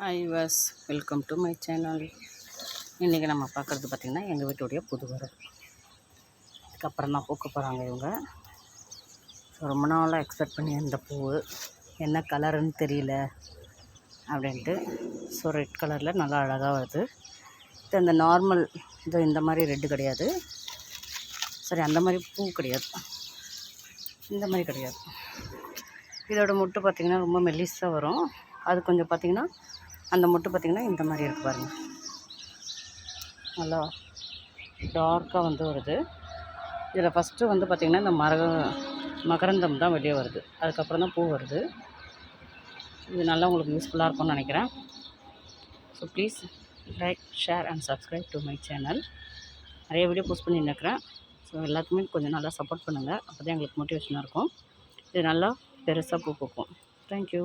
Hi was welcome to my channel இன்றைக்கி நம்ம பார்க்குறது பார்த்திங்கன்னா எங்கள் வீட்டுடைய புது இதுக்கப்புறம் தான் பூக்க போகிறாங்க இவங்க. ஸோ ரொம்ப நாளாக எக்ஸ்பெக்ட் பண்ணி இருந்த பூ என்ன கலருன்னு தெரியல அப்படின்ட்டு. ஸோ ரெட் கலரில் நல்லா அழகாக வருது. இது அந்த நார்மல் இது இந்த மாதிரி ரெட்டு கிடையாது. சரி அந்த மாதிரி பூ கிடையாது. இந்த மாதிரி கிடையாது. இதோட முட்டு பார்த்திங்கன்னா ரொம்ப மெல்லிஸாக வரும். அது கொஞ்சம் பார்த்திங்கன்னா அந்த மொட்டு பார்த்திங்கன்னா இந்த மாதிரி இருக்குது பாருங்கள் நல்லா டார்க்காக வந்து வருது. இதில் ஃபஸ்ட்டு வந்து பார்த்திங்கன்னா இந்த மர மகரந்தம் தான் வெளியே வருது. அதுக்கப்புறம் தான் பூ வருது. இது நல்லா உங்களுக்கு யூஸ்ஃபுல்லாக இருக்கும்னு நினைக்கிறேன். So please like share and subscribe to my channel நிறைய வீடியோ போஸ்ட் பண்ணி இருக்கிறேன் ஸோ எல்லாத்துக்குமே கொஞ்சம் நல்லா சப்போர்ட் பண்ணுங்கள் அப்போ தான் எங்களுக்கு மோட்டிவேஷனாக இருக்கும். இது நல்லா பெருசாக பூ பூக்கும். தேங்க்யூ